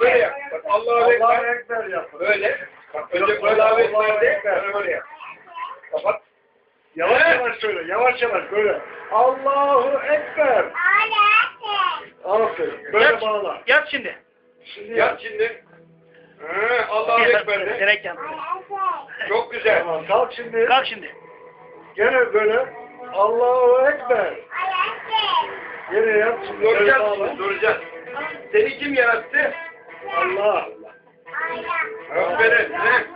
Böyle yap. Bak Allahu Allahu Ekber. Ekber yap. Böyle. Bak önce Allahu Ekber de. Sonra böyle yap. Kapat. Yavaş Evet. yavaş söyle. Yavaş yavaş böyle. Allahu Ekber. Aferin. Böyle Yap, bağla. yap şimdi. Şimdi Yap şimdi. He, Allahu Ekber de. Direkt yap. Çok güzel. Tamam. Kalk şimdi. Kalk şimdi. Gene böyle. Allahu Ekber. Gene yap. Şimdi şimdi, soracağız. Seni kim yarattı? Allah. Aferin. He.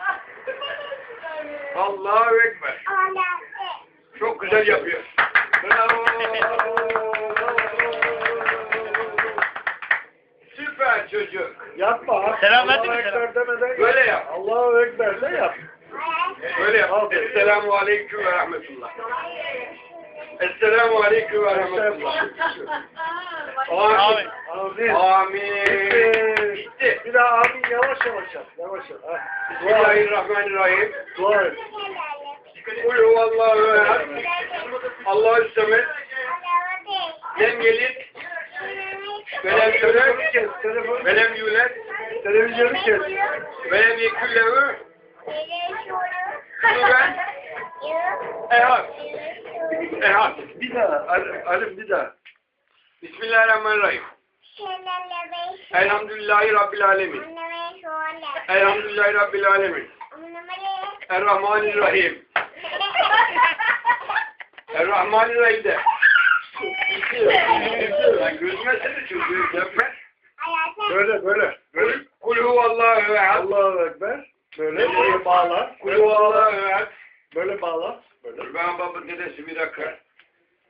Allahu Ekber. Çok güzel yapıyor. Bravo. Süper çocuk. Yapma. Selam verdin mi selam? Ekber demeden. Böyle yap. Allahu Ekber de yap. Böyle yap. Esselamu Aleyküm ve Rahmetullah. Esselamu Aleyküm ve Rahmetullah. Amin. Amin. Amin. Bir daha amin yavaş yavaş yap. Yavaş yap. Ha. Bismillahirrahmanirrahim. Dua et. Kul huvallahu ehad. Allahü semet. Lem yelit. Ve lem Telefonu yulet. kes. Telefonu Ve lem yulet. Televizyonu kes. Ve lem yeküllehu. Kuven. Ehad. Ehad. Bir daha. Ali bir daha. Bismillahirrahmanirrahim. Elhamdülillahi Rabbil alemin. Elhamdülillahi Rabbil alemin. Errahmanirrahim. Errahmanirrahim de. Gözüme seni çocuğu yapma. Böyle böyle. Böyle. Kul huvallahu ehad. Allahu Ekber. Böyle. Böyle bağla. Kul huvallahu ehad. Böyle bağla. Böyle. Ben baba dedesi bir dakika.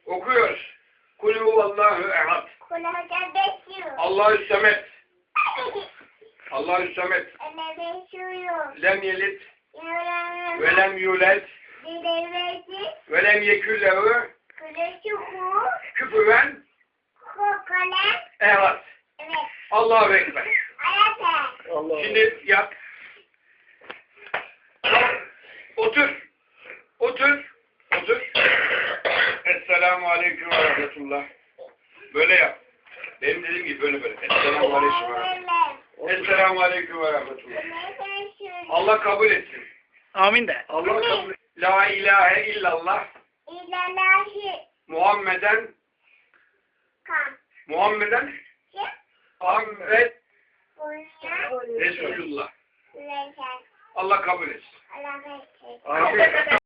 Okuyoruz. Kul huvallahu ehad. Allahü semet. Allahü semet. Lem yelit ve lem yulet ve lem yeküllehu küfüven ehad. Allahu Ekber. Allah. Şimdi yap. Otur. Otur. Otur. Esselamu Aleyküm ve Rahmetullah. Böyle yap. Benim dediğim gibi böyle böyle. Esselamu Aleyküm ve Rahmetullah. Esselamu Aleyküm ve Rahmetullah. Allah kabul etsin. Amin de. Allah kabul. La ilahe illallah Muhammeden Muhammeden Muhammed Resulullah. Allah kabul etsin. Amin.